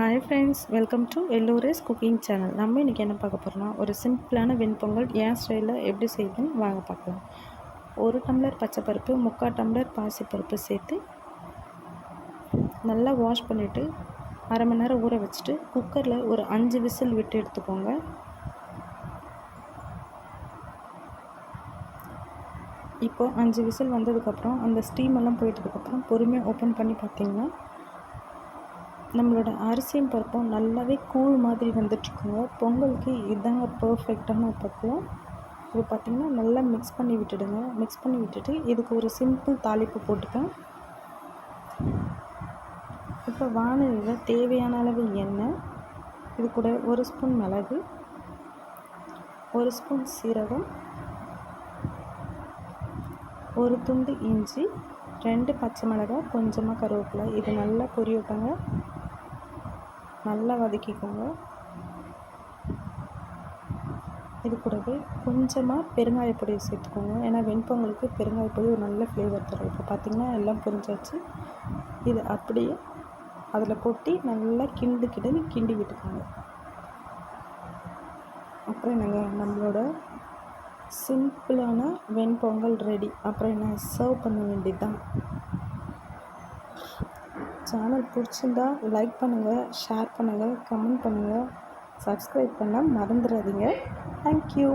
Hi friends welcome to Ellora's cooking channel நம்ம இன்றைக்கி என்ன பார்க்க போகிறோம்னா ஒரு சிம்பிளான வெண்பொங்கல் ஏன் ஸ்டைலில் எப்படி செய்யுதுன்னு வாங்க பார்க்கலாம். ஒரு டம்ளர் பச்சைப்பருப்பு முக்கால் டம்ளர் பாசிப்பருப்பு சேர்த்து நல்லா வாஷ் பண்ணிவிட்டு அரை மணி நேரம் ஊற வச்சுட்டு குக்கரில் ஒரு அஞ்சு விசில் விட்டு எடுத்துக்கோங்க. இப்போது அஞ்சு விசில் வந்ததுக்கப்புறம் அந்த ஸ்டீம் எல்லாம் போயிட்டதுக்கப்புறம் பொறுமையாக ஓப்பன் பண்ணி பார்த்தீங்கன்னா நம்மளோட அரிசியும் பருப்பும் நல்லாவே கூழ் மாதிரி வந்துட்டுருக்குங்க. பொங்கலுக்கு இதுதாங்க பர்ஃபெக்டான பக்குவம். இப்போ பார்த்திங்கன்னா நல்லா மிக்ஸ் பண்ணி விட்டுடுங்க. மிக்ஸ் பண்ணி விட்டுட்டு இதுக்கு ஒரு சிம்பிள் தாளிப்பு போட்டுப்பேன். இப்போ வானலியில் தேவையான அளவு எண்ணெய் இது கூட ஒரு ஸ்பூன் மிளகு ஒரு ஸ்பூன் சீரகம் ஒரு துண்டு இஞ்சி ரெண்டு பச்சை மிளகாய் கொஞ்சமாக கருவேப்பிலை இது நல்லா பொரியட்டங்க நல்லா வதக்கிக்கோங்க. இது கூடவே கொஞ்சமாக பெருங்காயப்பொடியை சேர்த்துக்கோங்க. ஏன்னா வெண்பொங்கலுக்கு பெருங்காயப்பொடி ஒரு நல்ல ஃப்ளேவர் தரும். இப்போ பார்த்திங்கன்னா எல்லாம் புரிஞ்சாச்சு. இது அப்படியே அதில் கொட்டி நல்லா கிண்டு கிண்டு கிண்டி விட்டுக்கோங்க. அப்புறம் நாங்கள் நம்மளோட சிம்பிளான வெண்பொங்கல் ரெடி அப்புறம் என்ன சர்வ் பண்ண வேண்டியது தான் சேனல் பிடிச்சிருந்தா லைக் பண்ணுங்கள் ஷேர் பண்ணுங்கள் கமெண்ட் பண்ணுங்கள் சப்ஸ்கிரைப் பண்ண மறந்துடாதீங்க. தேங்க்யூ